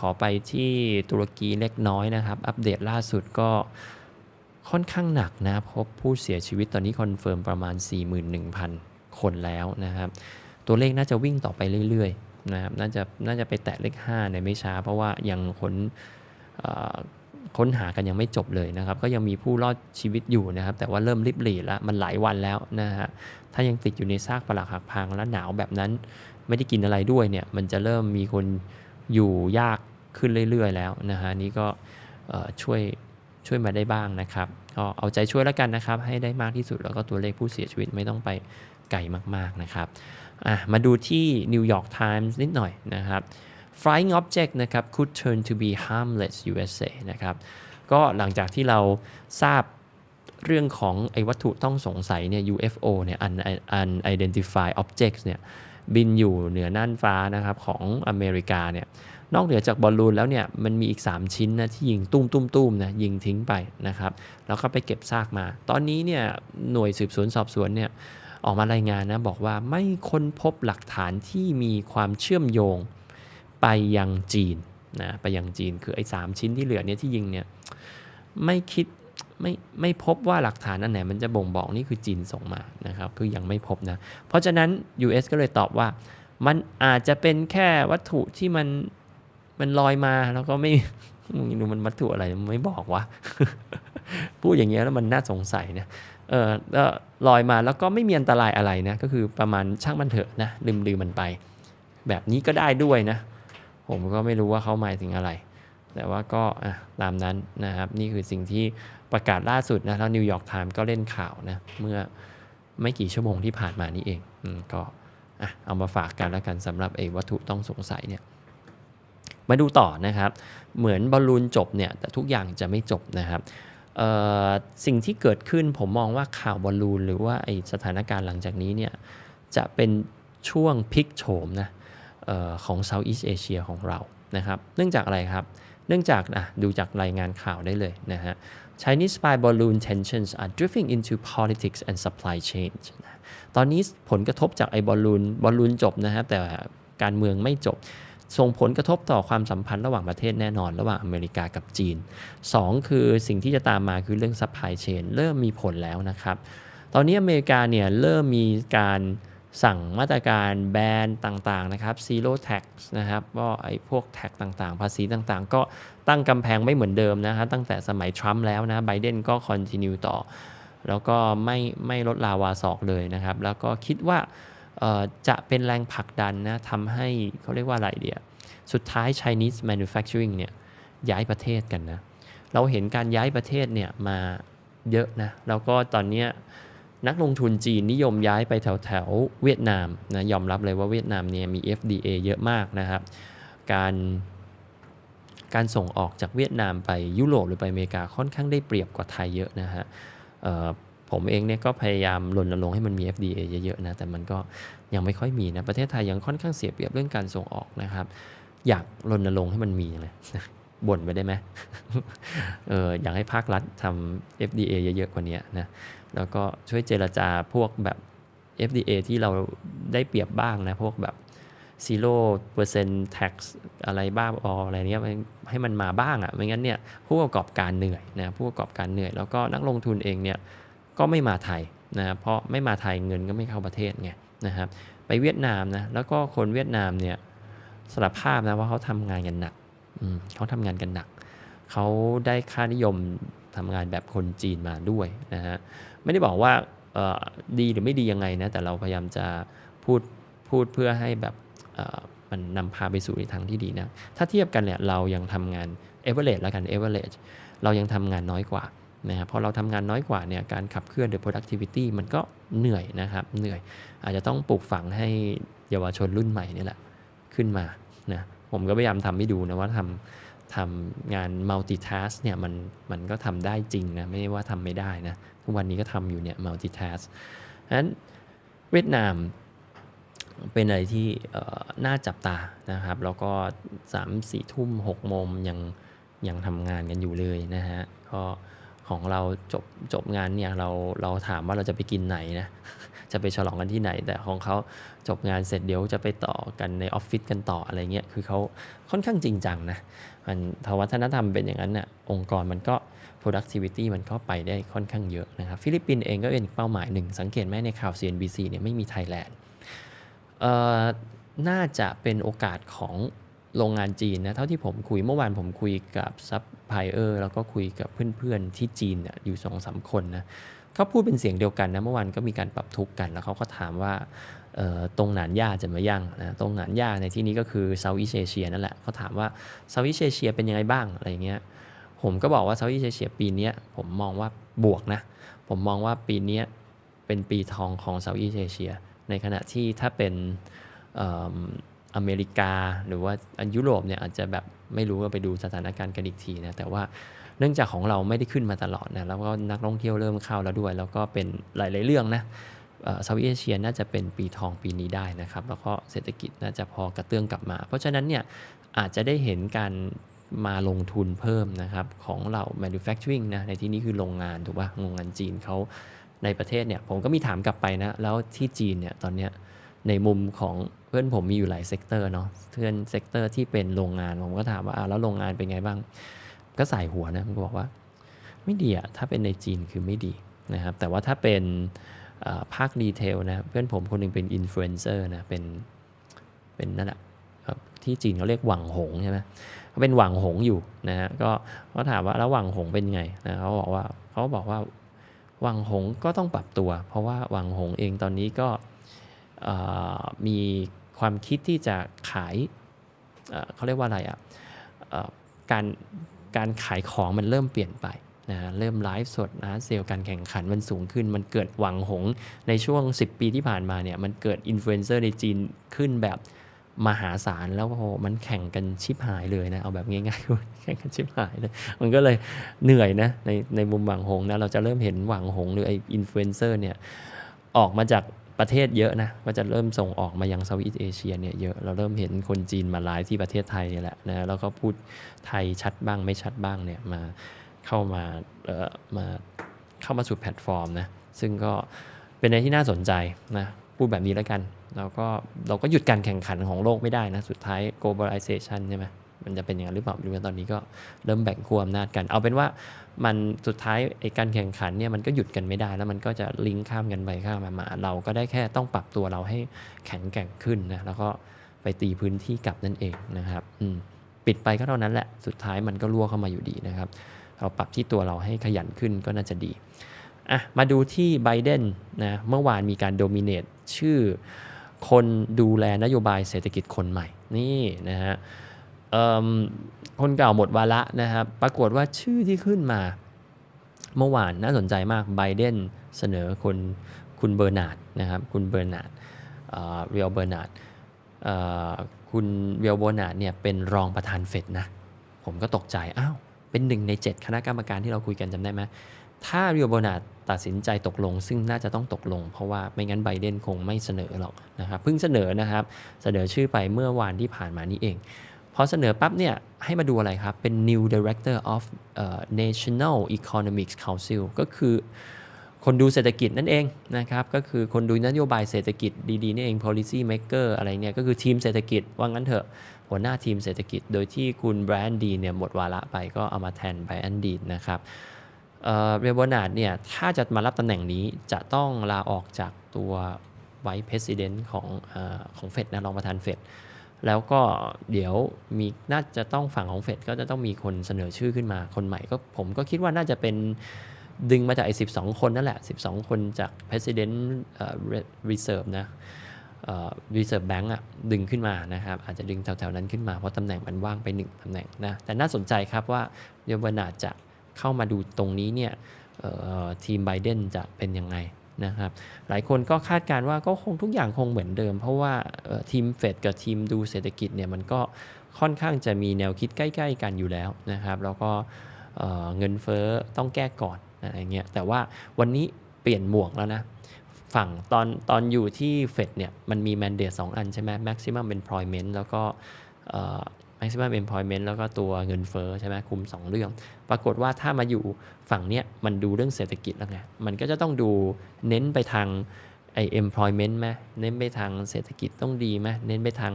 ขอไปที่ตุรกีเล็กน้อยนะครับ อัปเดตล่าสุดก็ค่อนข้างหนักนะ พบผู้เสียชีวิตตอนนี้คอนเฟิร์มประมาณ 41,000 คนแล้วนะครับ ตัวเลขน่าจะวิ่งต่อไปเรื่อยๆนะครับน่าจะน่าจะไปแตะเลข 5 ในไม่ช้า เพราะว่ายังค้นค้นหากันยังไม่จบเลยนะครับ ก็ยังมีผู้รอดชีวิตอยู่นะครับ แต่ว่าเริ่มริบหรี่แล้วมันหลายวันแล้วนะฮะถ้ายังติดอยู่ในซากปรักหักพังและหนาวแบบนั้น ไม่ได้กินอะไรด้วยเนี่ย มันจะเริ่มมีคนอยู่ยาก ขึ้นเรื่อยๆ แล้วนะฮะนี่ก็ช่วยช่วยมาได้บ้างนะครับก็เอาใจช่วยแล้วกันนะครับ ให้ได้มากที่สุดแล้วก็ตัวเลขผู้เสียชีวิตไม่ต้องไปไกลมากๆนะครับมาดูที่ New York Times นิดหน่อยนะครับ Flying object นะครับ could turn to be harmless USA นะครับก็หลังจากที่เราทราบเรื่องของไอ้วัตถุต้องสงสัยเนี่ย UFO เนี่ย Un- unidentified objects เนี่ยบินอยู่เหนือน่านฟ้านะครับของอเมริกาเนี่ย นอกเหนือจากบอลลูนแล้วเนี่ยมันมีอีก 3 ชิ้นนะที่ยิงตุ้มตุ้มตุ้มนะยิงทิ้งไปนะครับแล้วก็ไปเก็บซากมา ตอนนี้เนี่ยหน่วยสืบสวนสอบสวนเนี่ยออกมารายงานนะบอกว่าไม่ค้นพบหลักฐานที่มีความเชื่อมโยงไปยังจีนนะไปยังจีนคือไอ้สามชิ้นที่เหลือเนี่ยที่ยิงเนี่ยไม่คิดไม่ไม่พบว่าหลักฐานอันไหนมันจะบ่งบอกนี่คือจีนส่งมานะครับคือยังไม่พบนะ เพราะฉะนั้น US ก็เลยตอบว่า มันอาจจะเป็นแค่วัตถุที่มัน มันลอยมาแล้วก็ไม่มึงดูมันวัตถุอะไรมันไม่บอกว่าพูดอย่างเงี้ยแล้วมันน่าสงสัยนะเออก็ลอยมาแล้วก็ไม่มีอันตรายอะไรนะ ก็คือประมาณช่างมันเถอะนะลืมลืมมันไป แบบนี้ก็ได้ด้วยนะ ผมก็ไม่รู้ว่าเขาหมายถึงอะไร แต่ว่าก็ตามนั้นนะครับ นี่คือสิ่งที่ประกาศล่าสุดนะแล้วนิวยอร์กไทม์ก็เล่นข่าวนะ เมื่อไม่กี่ชั่วโมงที่ผ่านมานี่เองอก็เอามาฝากกันแล้วกันสำหรับไอ้วัตถุต้องสงสัยเนี่ย มาดูต่อนะครับ เหมือนบอลลูนจบเนี่ยแต่ทุกอย่างจะไม่จบนะครับสิ่งที่เกิดขึ้นผมมองว่าข่าวบอลลูนหรือว่าไอสถานการณ์หลังจากนี้เนี่ยจะเป็นช่วงพลิกโฉมนะออของ Southeast Asia ของเรานะครับ เนื่องจากอะไรครับ เนื่องจากอะดูจากรายงานข่าวได้เลยนะฮะ Chinese spy balloon tensions are drifting into politics and supply chain ตอนนี้ผลกระทบจากไอ้บอลลูนบอลลูนจบนะฮะแต่การเมืองไม่จบ ส่งผลกระทบต่อความสัมพันธ์ระหว่างประเทศแน่นอนระหว่างอเมริกากับจีน 2 คือสิ่งที่จะตามมาคือเรื่อง supply chain เริ่มมีผลแล้วนะครับ ตอนนี้อเมริกาเนี่ยเริ่มมีการสั่งมาตรการแบนต่างๆนะครับ zero tax นะครับก็ไอ้พวกแท็กต่างๆ ภาษีต่างๆ ก็ตั้งกำแพงไม่เหมือนเดิมนะครับตั้งแต่สมัยทรัมป์แล้วนะไบเดนก็ continue ต่อ แล้วก็ไม่ไม่ลดลาวาศอกเลยนะครับ แล้วก็คิดว่า จะเป็นแรงผลักดันนะทำให้เขาเรียกว่าอะไรเดียสุดท้าย Chinese manufacturing เนี่ยย้ายประเทศกันนะ เราเห็นการย้ายประเทศเนี่ยมาเยอะนะ แล้วก็ตอนนี้นักลงทุนจีนนิยมย้ายไปแถวแถวๆเวียดนามนะยอมรับเลยว่าเวียดนามเนี่ยมี FDA เยอะมากนะครับ การการส่งออกจากเวียดนามไปยุโรปหรือไปอเมริกาค่อนข้างได้เปรียบกว่าไทยเยอะนะฮะ ผมเองเนี่ยก็พยายามรณรงค์ให้มันมี FDA เยอะๆนะแต่มันก็ยังไม่ค่อยมีนะประเทศไทยยังค่อนข้างเสียเปรียบเรื่องการส่งออกนะครับ อยากรณรงค์ให้มันมีเลยบ่นไปได้ไหมเอออยากให้ภาครัฐทำ FDA เยอะๆกว่านี้นะแล้วก็ช่วยเจรจาพวกแบบ FDA ที่เราได้เปรียบบ้างนะพวกแบบ zero percent tax อะไรบ้างออะไรเนี้ยให้มันมาบ้างอะ่ะไม่งั้นเนี่ยผู้ประกอบการเหนื่อยนะผู้ประกอบการเหนื่อย แล้วก็นักลงทุนเองเนี่ย ก็ไม่มาไทยนะเพราะไม่มาไทยเงินก็ไม่เข้าประเทศไงนะครับไปเวียดนามนะแล้วก็คนเวียดนามเนี่ยสารภาพนะว่าเขาทำงานกันหนักอืเขาทำงานกันหนัก เขาได้ค่านิยมทำงานแบบคนจีนมาด้วยนะฮะไม่ได้บอกว่าดีหรือไม่ดียังไงนะแต่เราพยายามจะพูดพูดเพื่อให้แบบมันนำพาไปสู่ในทางที่ดีนะ ถ้าเทียบกันเนี่ยเรายังทำงาน average แล้วกัน average เรายังทำงานน้อยกว่า นะครับพอเราทำงานน้อยกว่าเนี่ยการขับเคลื่อน the productivity มันก็เหนื่อยนะครับเหนื่อยอาจจะต้องปลูกฝังให้เยาวชนรุ่นใหม่นี่แหละขึ้นมานะผมก็พยายามทำให้ดูนะว่าทำทำงาน multitask เนี่ยมันมันก็ทำได้จริงนะไม่ได้ว่าทำไม่ได้นะทุกวันนี้ก็ทำอยู่เนี่ย multitask ฉะนั้นเวียดนามเป็นอะไรที่น่าจับตานะครับ แล้วก็สามสี่ทุ่มหกโมงยังยังทำงานกันอยู่เลยนะฮะก็ ของเราจบจบงานเนี่ยเราเราถามว่าเราจะไปกินไหนนะ จะไปฉลองกันที่ไหน แต่ของเขาจบงานเสร็จเดี๋ยวจะไปต่อกันในออฟฟิศกันต่ออะไรเงี้ยคือเขาค่อนข้างจริงจังนะมันทวัฒนธรรมเป็นอย่างนั้นน่ะองค์กรมันก็ productivity มันก็ไปได้ค่อนข้างเยอะนะครับ ฟิลิปปินส์เองก็เป็นเป้าหมายหนึ่ง สังเกตไหมในข่าว CNBC เนี่ยไม่มีไทยแลนด์เอ่อน่าจะเป็นโอกาสของ โรงงานจีนนะเท่าที่ผมคุยเมื่อวานผมคุยกับซัพพลายเออร์แล้วก็คุยกับเพื่อนๆที่จีนอยู่สองสามคนนะเขาพูดเป็นเสียงเดียวกันนะเมื่อวานก็มีการปรับทุกข์กันแล้วเขาก็ถามว่าตรงหนานย่าจะมายังนะตรงหนานย่าในที่นี้ก็คือเซาท์อีเอเชียนั่นแหละเขาถามว่าเซาท์อีเอเชียเป็นยังไงบ้างอะไรเงี้ยผมก็บอกว่าเซาท์อีเอเชียปีนี้ผมมองว่าบวกนะผมมองว่าปีนี้เป็นปีทองของเซาท์อีเอเชียในขณะที่ถ้าเป็น อเมริกา หรือว่ายุโรปเนี่ยอาจจะแบบไม่รู้ว่าไปดูสถานการณ์กันอีกทีนะแต่ว่าเนื่องจากของเราไม่ได้ขึ้นมาตลอดนะแล้วก็นักท่องเที่ยวเริ่มเข้าแล้วด้วย แล้วก็เป็นหลาย ๆ เรื่องนะเซาท์อีสเอเชียน่าจะเป็นปีทองปีนี้ได้นะครับ แล้วก็เศรษฐกิจน่าจะพอกระเตื้องกลับมา เพราะฉะนั้นเนี่ยอาจจะได้เห็นการมาลงทุนเพิ่มนะครับ ของเรา manufacturing นะในที่นี้คือโรงงานถูกป่ะโรงงานจีนเขาในประเทศเนี่ยผมก็มีถามกลับไปนะ แล้วที่จีนเนี่ยตอนเนี้ย ในมุมของเพื่อนผมมีอยู่หลายเซกเตอร์เนาะเพื่อนเซกเตอร์ที่เป็นโรงงานผมก็ถามว่าอ้าวแล้วโรงงานเป็นไงบ้าง ก็ใส่หัวนะมันก็บอกว่า ไม่ดีอะถ้าเป็นในจีนคือไม่ดีนะครับ แต่ว่าถ้าเป็นภาครีเทลนะเพื่อนผมคนหนึงเป็นอินฟลูเอนเซอร์นะเป็นเป็นนั่นแหละที่จีนเขาเรียกหวังหงใช่ไหมเขาเป็นหวังหงอยู่นะฮะก็เขาถามว่าแล้วหวังหงเป็นไงนะเขาบอกว่าเขาบอกว่าหวังหงก็ต้องปรับตัว เพราะว่าหวังหงเองตอนนี้ก็ มีความคิดที่จะขายเเขาเรียกว่าอะไรอะเอ่อการการขายของมันเริ่มเปลี่ยนไปนะเริ่มไลฟ์สดนะเซลล์การแข่งขันมันสูงขึ้น มันเกิดหวังหง ในช่วง 10 ปีที่ผ่านมาเนี่ยมันเกิดอินฟลูเอนเซอร์ในจีนขึ้นแบบมหาศาลแล้วโอ้มันแข่งกันชิบหายเลยนะเอาแบบง่ายๆแข่งกันชิบหายเลยมันก็เลยเหนื่อยนะในในมุมหวังหงนะเราจะเริ่มเห็นหวังหง หรือไออินฟลูเอนเซอร์เนี่ยออกมาจาก ประเทศเยอะนะก็จะเริ่มส่งออกมายังเซาท์อีสเอเชียเนี่ยเยอะเราเริ่มเห็นคนจีนมาไลฟ์ที่ประเทศไทยนี่แหละนะแล้วก็พูดไทยชัดบ้างไม่ชัดบ้างเนี่ยมาเข้ามาเอ่อมาเข้ามาสู่แพลตฟอร์มนะซึ่งก็เป็นอะไรที่น่าสนใจนะพูดแบบนี้แล้วกันแล้วก็เราก็หยุดการแข่งขันของโลกไม่ได้นะ สุดท้าย globalization ใช่ไหม มันจะเป็นอย่างนั้นหรือเปล่าไม่รู้นตอนนี้ก็เริ่มแบ่งขั้วอำนาจกัน เอาเป็นว่ามันสุดท้ายไอ้การแข่งขันเนี่ยมันก็หยุดกันไม่ได้แล้วมันก็จะลิงก์ข้ามกันไปข้ามมา เราก็ได้แค่ต้องปรับตัวเราให้แข็งแกร่งขึ้นนะแล้วก็ไปตีพื้นที่กลับนั่นเองนะครับอืมปิดไปก็เท่านั้นแหละสุดท้ายมันก็รั่วเข้ามาอยู่ดีนะครับเราปรับที่ตัวเราให้ขยันขึ้นก็น่าจะดีอะมาดูที่ไบเดนนะเมื่อวานมีการโดมิเนตชื่อคนดูแลนโยบายเศรษฐกิจคนใหม่นี่นะฮะ คนเก่าหมดวาระนะครับ ปรากฏว่าชื่อที่ขึ้นมาเมื่อวานน่าสนใจมากไบเดนเสนอคนคุณเบอร์นาร์ดนะครับคุณเบอร์นาร์ดเรียลเบอร์นาร์ดคุณเรียลเบอร์นาร์ดเนี่ยเป็นรองประธานเฟดนะ ผมก็ตกใจ อ้าว เป็นหนึ่งใน 7 คณะกรรมการที่เราคุยกันจำได้ไหมถ้าเรียลเบอร์นาร์ดตัดสินใจตกลง ซึ่งน่าจะต้องตกลง เพราะว่าไม่งั้นไบเดนคงไม่เสนอหรอกนะครับเพิ่งเสนอนะครับ เสนอชื่อไปเมื่อวานที่ผ่านมานี้เอง อเสนอปั๊บเนี่ยให้มาดูอะไรครับ เป็น new director of เอ่อ national economics council ก็คือคนดูเศรษฐกิจนั่นเองนะครับ ก็คือคนดูนโยบายเศรษฐกิจดี ๆ นี่เอง policy maker อะไรเนี่ย ก็คือทีมเศรษฐกิจว่างั้นเถอะ หัวหน้าทีมเศรษฐกิจ โดยที่คุณแบรนด์ดีเนี่ยหมดวาระไปก็เอามาแทนไบรอันดีนะครับเรเบอร์นาร์ดเนี่ยถ้าจะมารับตำแหน่งนี้จะต้องลาออกจากตัวไว e ์ r ร s i เดนต์ของอของเฟดนะรองประธานเฟด แล้วก็เดี๋ยวมีน่าจะต้องฝั่งของเฟดก็จะต้องมีคนเสนอชื่อขึ้นมาคนใหม่ก็ผมก็คิดว่าน่าจะเป็นดึงมาจากไอ้12คนนั่นแหละ 12 คนจาก President เอ่อ Reserve นะเอ่อ Reserve Bank อะดึงขึ้นมานะครับ อาจจะดึงแถวๆนั้นขึ้นมา เพราะตำแหน่งมันว่างไปหนึ่งตำแหน่งนะ แต่น่าสนใจครับว่าเยาวนาจะเข้ามาดูตรงนี้เนี่ยทีมไบเดนจะเป็นยังไง นะครับหลายคนก็คาดการ์ว่าก็คงทุกอย่างคงเหมือนเดิม เพราะว่าทีมเฟดกับทีมดูเศรษฐกิจเนี่ยมันก็ค่อนข้างจะมีแนวคิดใกล้ ๆ กันอยู่แล้วนะครับ แล้วก็เเงินเฟ้อต้องแก้ก่อนอะไรเงี้ยแต่ว่าวันนี้เปลี่ยนหมวกแล้วนะฝั่งตอนตอนอยู่ที่เฟดเนี่ยมันมีแมนเดตสองอันใช่ไหม maximum employment แล้วก็ maximum employment แล้วก็ตัวเงินเฟ้อใช่ไหมคุม 2 เรื่อง ปรากฏว่าถ้ามาอยู่ฝั่งเนี้ยมันดูเรื่องเศรษฐกิจแล้วไงมันก็จะต้องดูเน้นไปทางไอ employment ไหมเน้นไปทางเศรษฐกิจต้องดีไหมเน้นไปทาง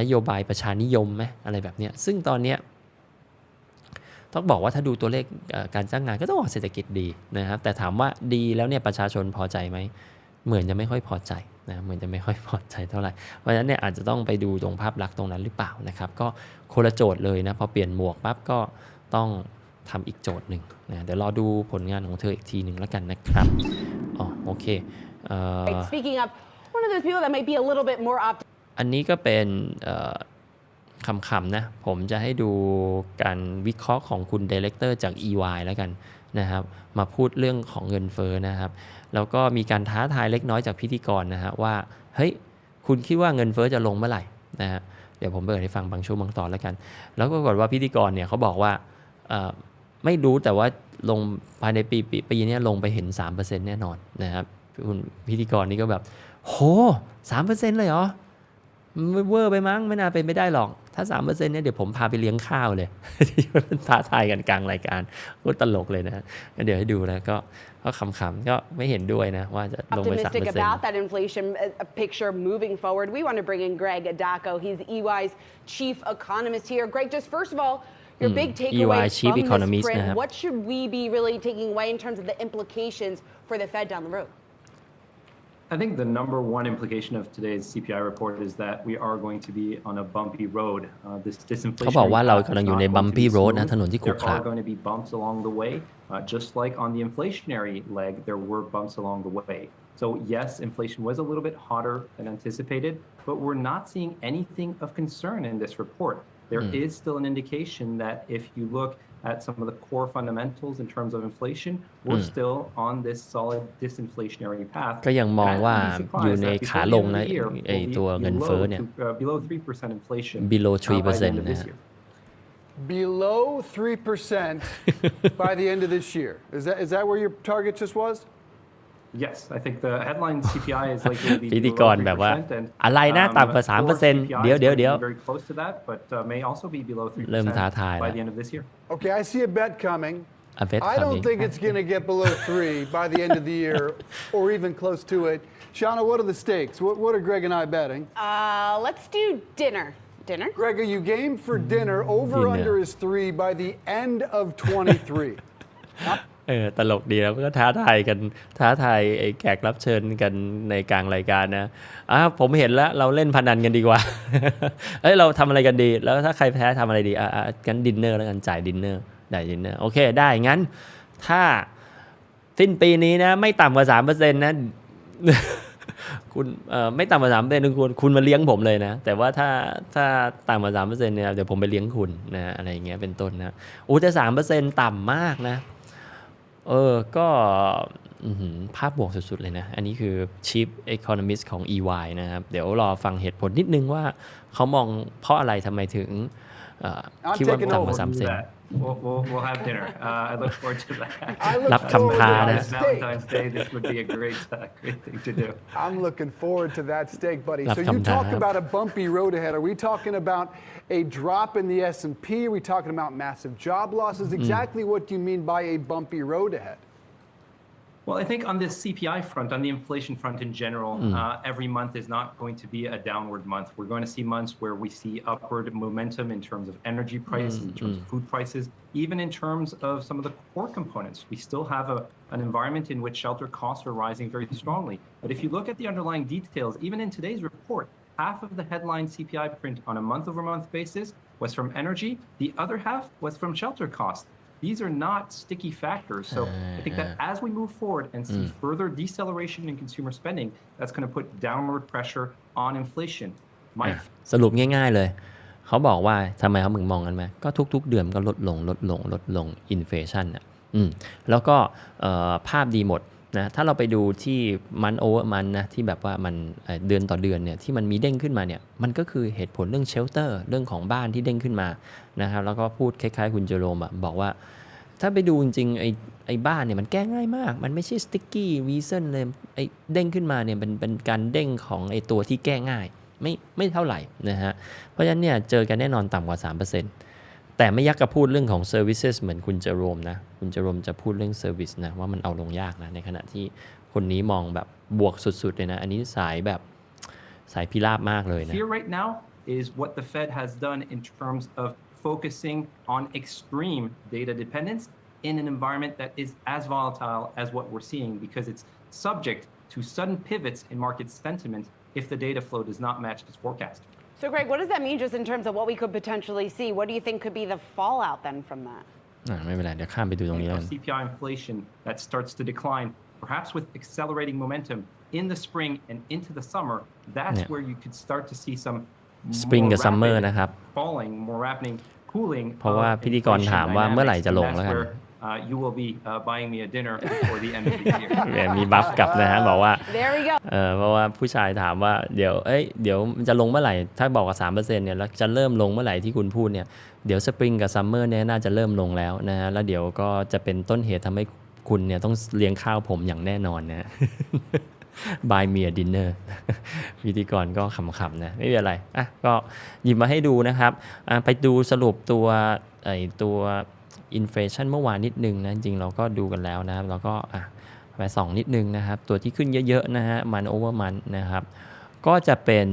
นโยบายประชานิยมไหมอะไรแบบเนี้ยซึ่งตอนเนี้ยต้องบอกว่าถ้าดูตัวเลขการจ้างงานก็ต้องบอกเศรษฐกิจดีนะครับแต่ถามว่าดีแล้วเนี่ยประชาชนพอใจไหมเหมือนจะไม่ค่อยพอใจ นะเหมือนจะไม่ค่อยพอใจเท่าไหร่เพราะฉะนั้นเนี่ยอาจจะต้องไปดูตรงภาพลักษณ์ตรงนั้นหรือเปล่านะครับ ก็คนละโจทย์เลยนะพอเปลี่ยนหมวกปั๊บก็ต้องทำอีกโจทย์หนึ่งนะเดี๋ยวรอดูผลงานของเธออีกทีหนึ่งแล้วกันนะครับอ๋อโอเคเอ่อ Right, Speaking of, one of those people that might be a little bit more optimistic. อันนี้ก็เป็นเอ่อ คำๆนะ ผมจะให้ดูการวิเคราะห์ของคุณดีเลกเตอร์จาก EY แล้วกันนะครับ มาพูดเรื่องของเงินเฟ้อนะครับ แล้วก็มีการท้าทายเล็กน้อยจากพิธีกรนะฮะว่าเฮ้ยคุณคิดว่าเงินเฟ้อจะลงเมื่อไหร่นะฮะเดี๋ยวผมเปิดให้ฟังบางช่วงบางตอนแล้วกัน แล้วก็ปรากฏว่าพิธีกรเนี่ยเขาบอกว่าไม่รู้แต่ว่าลงภายในปีปีปีนี้ลงไปเห็น 3%แน่นอนนะครับคุณพิธีกรนี่ก็แบบ โหสามเปอร์เซ็นต์เลยเหรอ เวอร์ไปมั้งไม่น่าเป็นไม่ได้หรอก ถ้าสามเปอร์เซ็นต์เนี่ยเดี๋ยวผมพาไปเลี้ยงข้าวเลยที่มันท้าทายกันกลางรายการก็ตลกเลยนะก็เดี๋ยวให้ดูนะก็ก็ขำๆก็ไม่เห็นด้วยนะว่าจะลงไปสามเปอ optimistic ร์เซ็นต์ about that inflation uh, uh, picture moving forward. We want to bring in Greg Adako. He's EY's chief economist here. Greg, just first of all, your big takeaway EY chief from this economist print, นะครับ what should we be really taking away in terms of the implications for the Fed down the road? I think the number one implication of today's CPI report is that we are going to be on a bumpy road. Uh, this เขาบอก disinflation ว่าเรากำลังอยู่ใน bumpy road นะถนนที่ขรุ There ขระ are going to be bumps along the way, uh, just like on the inflationary leg, there were bumps along the way. So yes, inflation was a little bit hotter than anticipated, but we're not seeing anything of concern in this report. There is still an indication that if you look at some of the core fundamentals in terms of inflation, we're still on this solid disinflationary path. ก็ยังมอง And ว่า you'd be surprised อยู่ใน that before ขา the ล end ง of นะ the year, ไอ we'll be ตัวเงินเฟ้อ below เนี่ย two- uh, below 3% inflation Below uh, by the end 3% of this นะฮะ year. Below 3% by the end of this year. Is that, is that where your target just was? Yes, I think the headline CPI is likely to be พิธีก below รแบบว่า 3%, and, อะไรนะ um, ต่ำกว่า core 3% CPI เดี๋ยว is เดี๋ยว going to be เดี๋ยว very close to that, but uh, may also be below เริ่มท้าทาย 3% แล้ว by the end of this year. Okay, I see a bet coming. A bet I coming. don't think it's going to get below three by the end of the year or even close to it. Shauna, what are the stakes? What, what are Greg and I betting? Uh, let's do dinner. Dinner? Greg, are you game for dinner? Over Dinner. under is three by the end of 23. เออตลกดีแล้วก็ท้าทายกันท้าทายไอ้แขกรับเชิญกันในกลางรายการนะอะผมเห็นแล้วเราเล่นพนันกันดีกว่าเอ้ยเราทำอะไรกันดี แล้วถ้าใครแพ้ทำอะไรดีอะอะกันดินเนอร์แล้วกันจ่ายดินเนอร์ได้ดินเนอร์โอเคได้งั้น ถ้าสิ้นปีนี้นะ ไม่ต่ำกว่าสามเปอร์เซ็นต์นะคุณเอ่อไม่ต่ำกว่าสามเปอร์เซ็นต์คุณคุณมาเลี้ยงผมเลยนะ แต่ว่าถ้าถ้าต่ำกว่าสามเปอร์เซ็นต์เนี่ยเดี๋ยวผมไปเลี้ยงคุณนะอะไรอย่างเงี้ยเป็นต้นนะอู้แต่สามเปอร์เซ็นต์ต่ำมากนะ เออ ก็ภาพบวกสุด ๆ เลยนะ อันนี้คือ Chief Economist ของ EY นะครับ เดี๋ยวรอฟังเหตุผลนิดนึงว่าเขามองเพราะอะไรทำไมถึงคิดว่าต่ำกว่าสามเซน We'll, we'll, we'll have dinner. Uh, I look forward to that. I look Love forward to Kampala. that It's steak. Valentine's Day. This would be a great, uh, great thing to do. I'm looking forward to that steak, buddy. Love So you talk Kampala. about a bumpy road ahead. Are we talking about a drop in the S&P? Are we talking about massive job losses? Exactly what do you mean by a bumpy road ahead? Well, I think on the CPI front, on the inflation front in general, uh, every month is not going to be a downward month. We're going to see months where we see upward momentum in terms of energy prices, in terms of food prices, even in terms of some of the core components. We still have a, an environment in which shelter costs are rising very strongly. But if you look at the underlying details, even in today's report, half of the headline CPI print on a month over month basis was from energy, the other half was from shelter costs These are not sticky factors. So I think that as we move forward and see further deceleration in consumer spending, that's going to put downward pressure on inflation. My สรุปง่าย ๆ เลย เขาบอกว่าทำไมเขามึงมองกันไหมก็ทุก ๆ เดือนก็ลดลงลดลงลดลงอินเฟชันอ่ะอืมแล้วก็เอ่อภาพดีหมด นะถ้าเราไปดูที่มันโอเวอร์มันนะที่แบบว่ามันเดือนต่อเดือนเนี่ยที่มันมีเด้งขึ้นมาเนี่ยมันก็คือเหตุผลเรื่องเชลเตอร์เรื่องของบ้านที่เด้งขึ้นมานะครับแล้วก็พูดคล้ายๆ คุณเจโรมอะบอกว่า ถ้าไปดูจริงๆไอ้ไอ้บ้านเนี่ยมันแก้ง่ายมาก มันไม่ใช่สติ๊กกี้วีเซนเลยไอ้เด้งขึ้นมาเนี่ยเป็นเป็นการเด้งของไอ้ตัวที่แก้ง่าย ไม่ไม่เท่าไหร่นะฮะเพราะฉะนั้นเนี่ยเจอกันแน่นอนต่ำกว่า 3% แต่ไม่ยักกับพูดเรื่องของ Services เหมือนคุณเจโรมนะ คุณเจโรมจะพูดเรื่อง Service นะ ว่ามันเอาลงยากนะ ในขณะที่คนนี้มองแบบบวกสุดๆเลยนะ อันนี้สายแบบสายพิราบมากเลยนะ Fear right now is what the Fed has done in terms of focusing on extreme data dependence in an environment that is as volatile as what we're seeing because it's subject to sudden pivots in market sentiment if the data flow does not match its forecast. So, Greg, what does that mean just in terms of what we could potentially see? What do you think could be the fallout then from that? อ่ะไม่เป็นไร เดี๋ยวข้ามไปดูตรงนี้แล้ว of กัน CPI inflation that starts to decline, perhaps with accelerating momentum in the spring and into the summer, that's Yeah. where you could start to see some Spring more กับ Summer rapid นะครับ falling, more rapid cooling. เพราะว่า of พิธีกร inflation ถามว่าเมื่อไหร่จะลง dynamics, แล้ว and กัน that's where, uh, you will be uh, buying me a dinner before the end of the year. แหมมีบัฟกลับนะฮะบอกว่า There we go. เออเพราะว่าผู้ชายถามว่าเดี๋ยวเอ้ยเดี๋ยวมันจะลงเมื่อไหร่ ถ้าบอกกับสามเปอร์เซ็นต์เนี่ยแล้วจะเริ่มลงเมื่อไหร่ที่คุณพูดเนี่ยเดี๋ยวสปริงกับซัมเมอร์เนี่ยน่าจะเริ่มลงแล้วนะฮะแล้วเดี๋ยวก็จะเป็นต้นเหตุทำให้คุณเนี่ยต้องเลี้ยงข้าวผมอย่างแน่นอนนะ Buy me a dinner พิธีกรก็ขำๆนะ ไม่เป็นไรอะก็หยิบมาให้ดูนะครับอะไปดูสรุปตัวไอตัว อินเฟลชันเมื่อวานนิดนึงนะจริงเราก็ดูกันแล้วนะครับแล้วก็อะไปสองนิดนึงนะครับ ตัวที่ขึ้นเยอะๆนะฮะมันโอเวอร์มันนะครับ ก็จะเป็น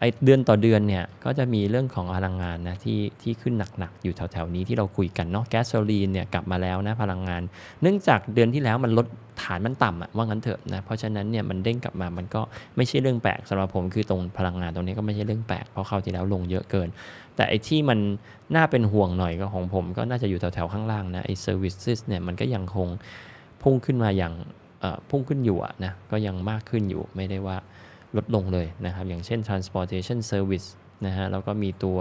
ไอเดือนต่อเดือนเนี่ยก็จะมีเรื่องของพลังงานนะที่ที่ขึ้นหนักๆอยู่แถวๆนี้ที่เราคุยกันเนาะแก๊สโซลีนเนี่ยกลับมาแล้วนะพลังงาน เนื่องจากเดือนที่แล้วมันลดฐานมันต่ำอะว่างั้นเถอะนะเพราะฉะนั้นเนี่ยมันเด้งกลับมามันก็ไม่ใช่เรื่องแปลกสำหรับผมคือตรงพลังงานตรงนี้ก็ไม่ใช่เรื่องแปลกเพราะคราวที่แล้วลงเยอะเกิน แต่ไอ้ที่มันน่าเป็นห่วงหน่อยก็ของผม ก็น่าจะอยู่แถวๆข้างล่างนะไอ้ services เนี่ยมันก็ยังคงพุ่งขึ้นมาอย่างเอ่อพุ่งขึ้นอยู่ะนะก็ยังมากขึ้นอยู่ไม่ได้ว่า ลดลงเลยนะครับ อย่างเช่น transportation service นะฮะแล้วก็มีตัว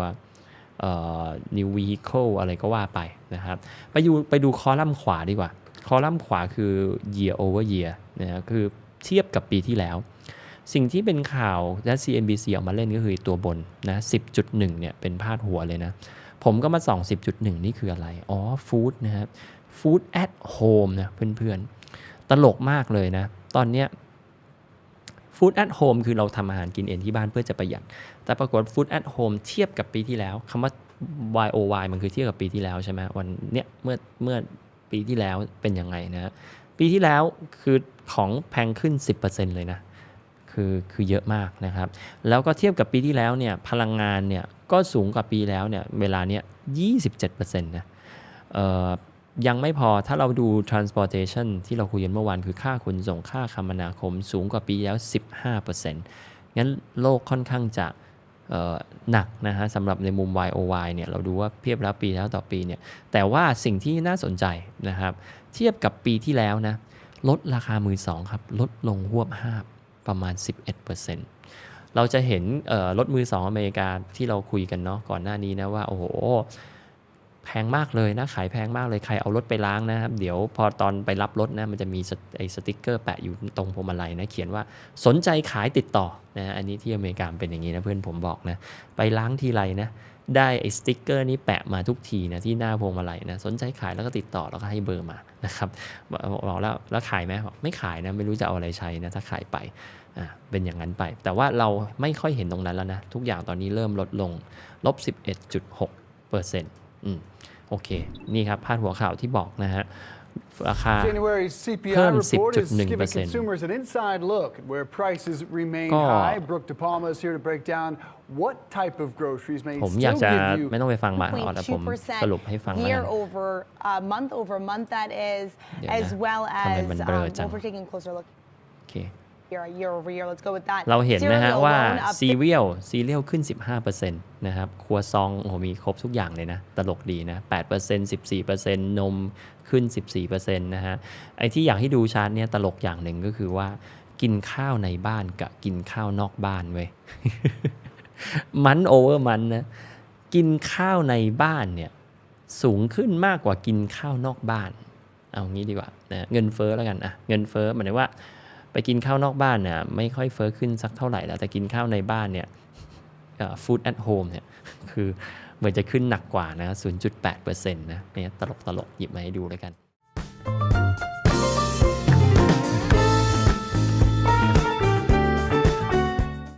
new vehicle อะไรก็ว่าไปนะครับไปดูไปดูคอลัมน์ขวาดีกว่า คอลัมน์ขวาคือ year over year นะฮะคือเทียบกับปีที่แล้ว สิ่งที่เป็นข่าวและ CNBC ออกมาเล่นก็คือตัวบนนะ 10.1 เนี่ยเป็นพาดหัวเลยนะ ผมก็มาส่อง 10.1 นี่คืออะไร อ๋อ food นะครับ food at home นะเพื่อนๆ ตลกมากเลยนะ ตอนเนี้ย food at home คือเราทำอาหารกินเองที่บ้านเพื่อจะประหยัด แต่ปรากฏ food at home เทียบกับปีที่แล้วคำว่า YOY มันคือเทียบกับปีที่แล้วใช่ไหมวันเนี้ยเมื่อเมื่อปีที่แล้วเป็นยังไงนะปีที่แล้วคือของแพงขึ้น 10%เลยนะคือคือเยอะมากนะครับ แล้วก็เทียบกับปีที่แล้วเนี่ยพลังงานเนี่ยก็สูงกว่าปีแล้วเนี่ยเวลาเนี้ย27%นะเอ่อ ยังไม่พอถ้าเราดู transportation ที่เราคุยกันเมื่อวานคือค่าขนส่งค่าคมนาคมสูงกว่าปีแล้ว 15%งั้นโลกค่อนข้างจะหนักนะฮะสำหรับในมุม YOY เนี่ยเราดูว่าเทียบแล้วปีแล้วต่อปีเนี่ยแต่ว่าสิ่งที่น่าสนใจนะครับ เทียบกับปีที่แล้วนะลดราคามือสองครับ ลดลงหวบห้าประมาณ 11%เราจะเห็นรถมือสองอเมริกาที่เราคุยกันเนาะก่อนหน้านี้นะว่า โอ้โห แพงมากเลยนะขายแพงมากเลยใครเอารถไปล้างนะครับ เดี๋ยวพอตอนไปรับรถนะมันจะมีไอ้สติกเกอร์แปะอยู่ตรงพวงมาลัยนะเขียนว่าสนใจขายติดต่อนะอันนี้ที่อเมริกาเป็นอย่างนี้นะเพื่อนผมบอกนะไปล้างทีไรนะได้ไอ้สติกเกอร์นี้แปะมาทุกทีนะที่หน้าพวงมาลัยนะสนใจขายแล้วก็ติดต่อแล้วก็ให้เบอร์มานะครับบอกแล้วแล้วขายไหมบอกไม่ขายนะไม่รู้จะเอาอะไรใช้นะถ้าขายไปอ่าเป็นอย่างนั้นไป แต่ว่าเราไม่ค่อยเห็นตรงนั้นแล้วนะทุกอย่างตอนนี้เริ่มลดลงลบ11.6เปอร์เซ็นต์ อืมโอเค นี่ครับพาดหัวข่าวที่บอกนะฮะ ราคา January CPI เพิ่ม report is giving 10.1% consumers an inside look at where prices remain ก็ high. Brooke De Palma is here to break down what type of groceries may ผมอยาก still จะ give you ไม่ต้องไปฟังมาเอาแต่ผมสรุปให้ฟังแล้ว year กัน over uh, month over month that is เดี๋ยว as นะ well ทำไม as มันเบลอ um, จัง well, we're taking a closer look โอเค Year year over year let's go with that เราเห็นนะฮะ Cereal ว่า alone up ซีเรียลซีเรียลขึ้น 15%นะครับครัวซองโอ้โหมีครบทุกอย่างเลยนะ ตลกดีนะ8% 14%นมขึ้น 14%นะฮะ ไอ้ที่อยากให้ดูชาร์ตเนี้ยตลกอย่างหนึ่งก็คือว่ากินข้าวในบ้านกับกินข้าวนอกบ้านเว้ยมันโอเวอร์มันนะ กินข้าวในบ้านเนี่ยสูงขึ้นมากกว่ากินข้าวนอกบ้าน เอางี้ดีกว่านะเงินเฟ้อแล้วกันอะเงินเฟ้อหมายถึงว่า ไปกินข้าวนอกบ้านเนี่ยไม่ค่อยเฟ้อขึ้นสักเท่าไหร่แล้วแต่กินข้าวในบ้านเนี่ยฟู้ดแอทโฮมเนี่ยคือเหมือนจะขึ้นหนักกว่านะ 0.8%นะเนี่ยตลกตลกหยิบมาให้ดูแล้วกัน